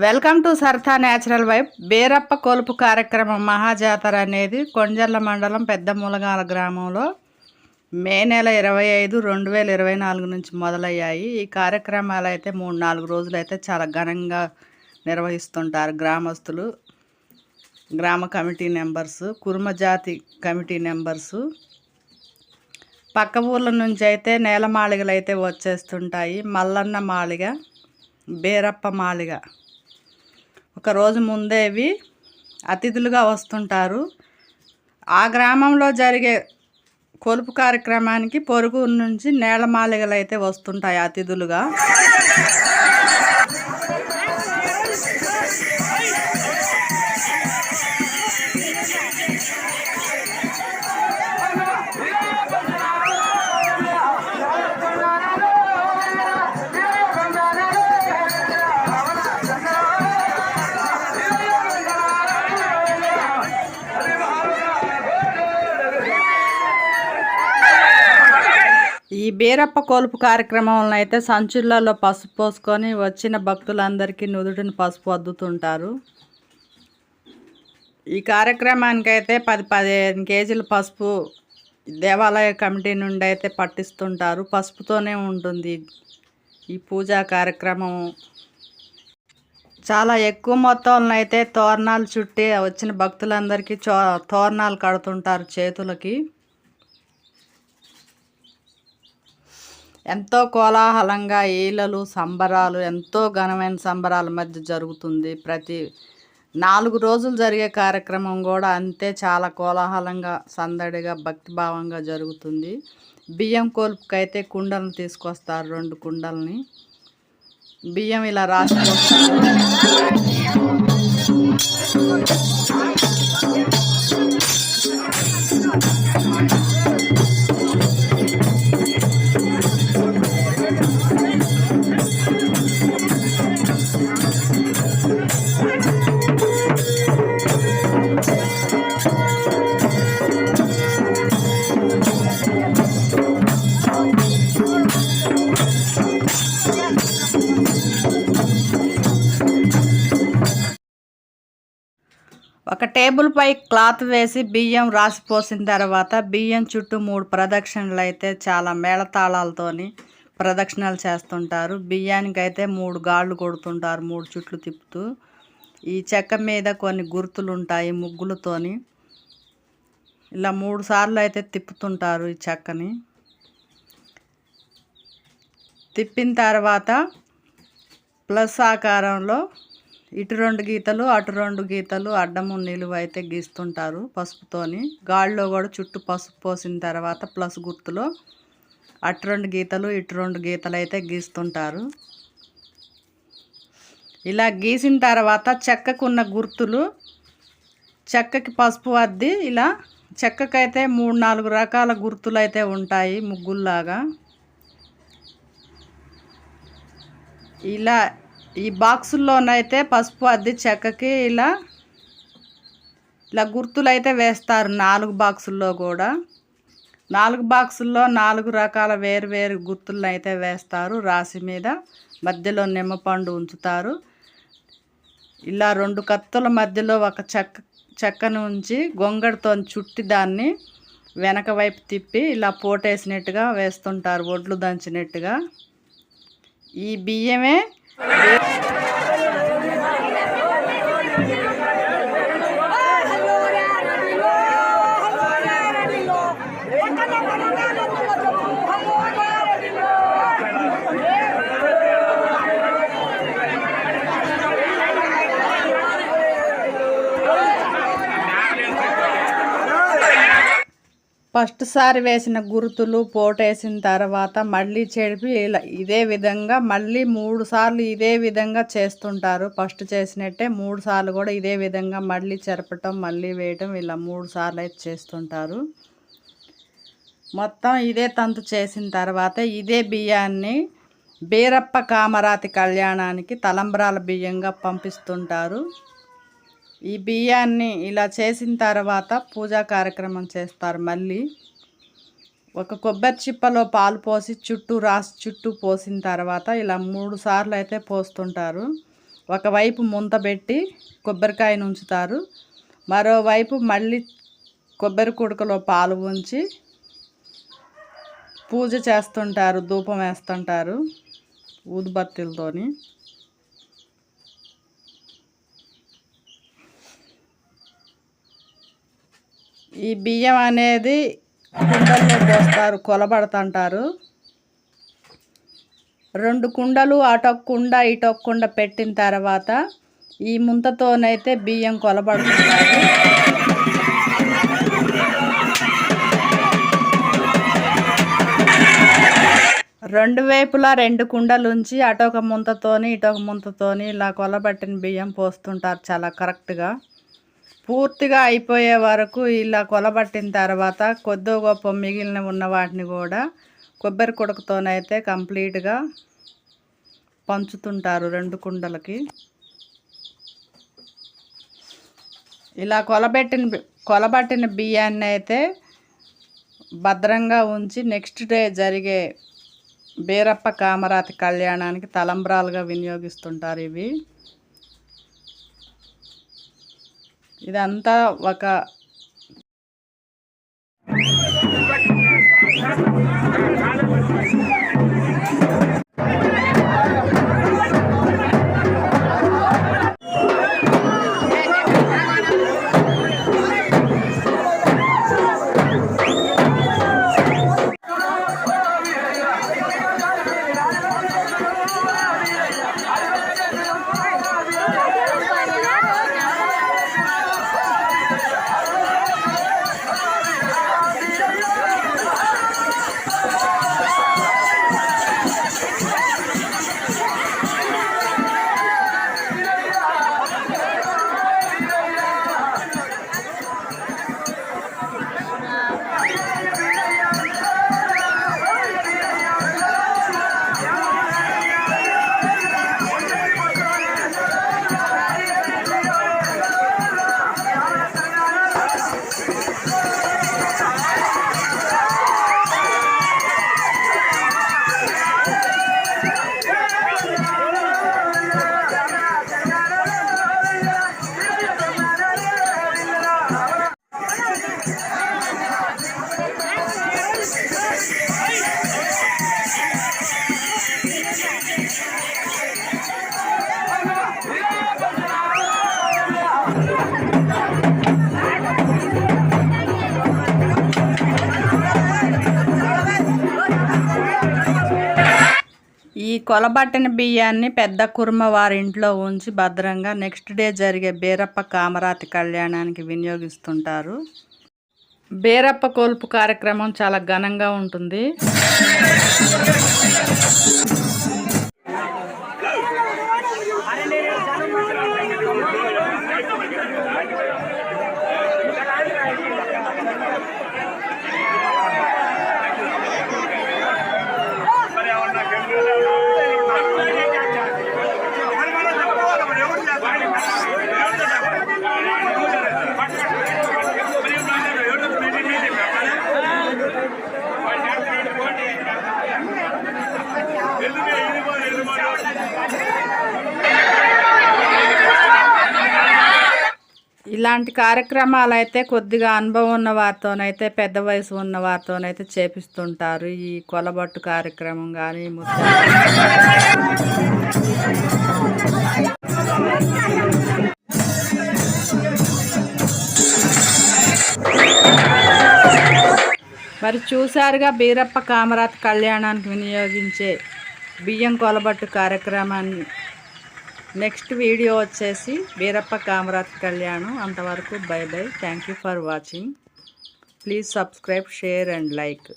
Welcome to సర్తా natural vibe. Berappa కొలుపు కార్యక్రమం మహాజాతర అనేది కొంజర్ల మండలం పెద్ద ములగాల గ్రామంలో మే నెల ఇరవై ఐదు రెండు వేల ఇరవై నాలుగు నుంచి మొదలయ్యాయి. ఈ కార్యక్రమాలు అయితే మూడు నాలుగు రోజులు అయితే చాలా ఘనంగా నిర్వహిస్తుంటారు గ్రామస్తులు గ్రామ కమిటీ మెంబర్స్ కుర్మ జాతి కమిటీ మెంబర్సు. పక్క ఊర్ల నుంచి అయితే నేల మాళిగలు అయితే వచ్చేస్తుంటాయి. మల్లన్న మాళిగ బేరప్ప మాళిగ. ఒక రోజు ముందే ఇవి అతిథులుగా వస్తుంటారు. ఆ గ్రామంలో జరిగే కొలుపు కార్యక్రమానికి పొరుగు నుంచి నేలమాలిగలు అయితే వస్తుంటాయి అతిథులుగా. బీరప్ప కొలుపు కార్యక్రమంలో అయితే సంచులలో పసుపు పోసుకొని వచ్చిన భక్తులందరికీ నుదుటిని పసుపు అద్దుతుంటారు. ఈ కార్యక్రమానికి అయితే పది పదిహేను కేజీల పసుపు దేవాలయ కమిటీ నుండి అయితే పట్టిస్తుంటారు. పసుపుతోనే ఉంటుంది ఈ పూజా కార్యక్రమం. చాలా ఎక్కువ మొత్తంలో అయితే తోరణాలు చుట్టి వచ్చిన భక్తులందరికీ చో తోరణాలు కడుతుంటారు చేతులకి. ఎంతో కోలాహలంగా ఈలలు సంబరాలు ఎంతో ఘనమైన సంబరాల మధ్య జరుగుతుంది. ప్రతి నాలుగు రోజులు జరిగే కార్యక్రమం కూడా అంతే చాలా కోలాహలంగా సందడిగా భక్తిభావంగా జరుగుతుంది. బియ్యం కోల్పుకైతే కుండలను తీసుకొస్తారు రెండు కుండల్ని. బియ్యం ఇలా రాసి ఒక టేబుల్ పై క్లాత్ వేసి బియ్యం రాసిపోసిన తర్వాత బియ్యం చుట్టూ మూడు ప్రదక్షిణలు అయితే చాలా మేళతాళాలతోని ప్రదక్షిణలు చేస్తుంటారు. బియ్యానికి అయితే మూడు గాళ్ళు కొడుతుంటారు మూడు చుట్లు తిప్పుతూ. ఈ చెక్క మీద కొన్ని గుర్తులు ఉంటాయి ముగ్గులతోని. ఇలా మూడు సార్లు అయితే తిప్పుతుంటారు ఈ చెక్కని. తిప్పిన తర్వాత ప్లస్ ఆకారంలో ఇటు రెండు గీతలు అటు రెండు గీతలు అడ్డము నిలువ అయితే గీస్తుంటారు పసుపుతోని. గాల్లో కూడా చుట్టూ పసుపు పోసిన తర్వాత ప్లస్ గుర్తులో అటు రెండు గీతలు ఇటు రెండు గీతలు అయితే గీస్తుంటారు. ఇలా గీసిన తర్వాత చెక్కకున్న గుర్తులు చెక్కకి పసుపు అద్ది ఇలా చెక్కకైతే మూడు నాలుగు రకాల గుర్తులు అయితే ఉంటాయి ముగ్గుల్లాగా. ఇలా ఈ బాక్సుల్లోనైతే పసుపు అద్ది చెక్కకి ఇలా ఇలా గుర్తులు అయితే వేస్తారు నాలుగు బాక్సుల్లో కూడా. నాలుగు బాక్సుల్లో నాలుగు రకాల వేరు వేరు గుర్తులను అయితే వేస్తారు రాశి మీద. మధ్యలో నిమ్మపండు ఉంచుతారు. ఇలా రెండు కత్తుల మధ్యలో ఒక చెక్క చెక్కను ఉంచి గొంగడితో చుట్టి దాన్ని వెనక వైపు తిప్పి ఇలా పోటేసినట్టుగా వేస్తుంటారు ఒడ్లు దంచినట్టుగా. ఈ బియ్యమే Yeah. ఫస్ట్ సారి వేసిన గుర్తులు పోటేసిన తర్వాత మళ్ళీ చెడిపి ఇలా ఇదే విధంగా మళ్ళీ మూడు సార్లు ఇదే విధంగా చేస్తుంటారు. ఫస్ట్ చేసినట్టే మూడు సార్లు కూడా ఇదే విధంగా మళ్ళీ చెరపటం మళ్ళీ వేయటం ఇలా మూడు సార్లు అయితే చేస్తుంటారు. మొత్తం ఇదే తంతు చేసిన తర్వాత ఇదే బియ్యాన్ని బీరప్ప కామరాతి కళ్యాణానికి తలంబ్రాల బియ్యంగా పంపిస్తుంటారు. ఈ బియ్యాన్ని ఇలా చేసిన తర్వాత పూజా కార్యక్రమం చేస్తారు మళ్ళీ. ఒక కొబ్బరి చిప్పలో పాలు పోసి చుట్టూ రాసి చుట్టూ పోసిన తర్వాత ఇలా మూడు సార్లు అయితే పోస్తుంటారు. ఒకవైపు ముంత పెట్టి కొబ్బరికాయను ఉంచుతారు మరోవైపు మళ్ళీ కొబ్బరి కుడుకలో పాలు ఉంచి పూజ చేస్తుంటారు ధూపం వేస్తుంటారు ఊదుబత్తులతోని. ఈ బియ్యం అనేది కుండల్లో పోస్తారు కొలబడుతుంటారు. రెండు కుండలు అటొక కుండ ఇటొక కుండ పెట్టిన తర్వాత ఈ ముంతతోనైతే బియ్యం కొలబడుతుంటారు. రెండు వైపులా రెండు కుండలు ఉంచి అటొక ముంతతోని ఇటొక ముంతతోని ఇలా కొలబట్టిన బియ్యం పోస్తుంటారు చాలా కరెక్ట్గా. పూర్తిగా అయిపోయే వరకు ఇలా కొలబట్టిన తర్వాత కొద్దో గొప్ప మిగిలిన ఉన్న వాటిని కూడా కొబ్బరి కుడకతోనైతే కంప్లీట్గా పంచుతుంటారు రెండు కుండలకి. ఇలా కొలబెట్టిన కొలబట్టిన బియ్యాన్ని అయితే భద్రంగా ఉంచి నెక్స్ట్ డే జరిగే బీరప్ప కామరాతి కళ్యాణానికి తలంబ్రాలుగా వినియోగిస్తుంటారు ఇవి. ఇదంతా ఒక ఈ కొలబట్టిన బియ్యాన్ని పెద్ద కుర్మ వారింట్లో ఉంచి భద్రంగా నెక్స్ట్ డే జరిగే బీరప్ప కామరాతి కళ్యాణానికి వినియోగిస్తుంటారు. బీరప్ప కోల్పు కార్యక్రమం చాలా ఘనంగా ఉంటుంది. ఇలాంటి కార్యక్రమాలు అయితే కొద్దిగా అనుభవం ఉన్న వారితోనైతే పెద్ద వయసు ఉన్న వారితోనైతే చేపిస్తుంటారు. ఈ కొలబట్టు కార్యక్రమం కానీ మరి చూసారుగా బీరప్ప కామరాత్ కళ్యాణానికి వినియోగించే బియ్యం కొలబట్టు కార్యక్రమాన్ని నెక్స్ట్ వీడియో వచ్చేసి వీరప్ప కామరాత్ కళ్యాణం. అంతవరకు bye bye. Thank you for watching please subscribe share and like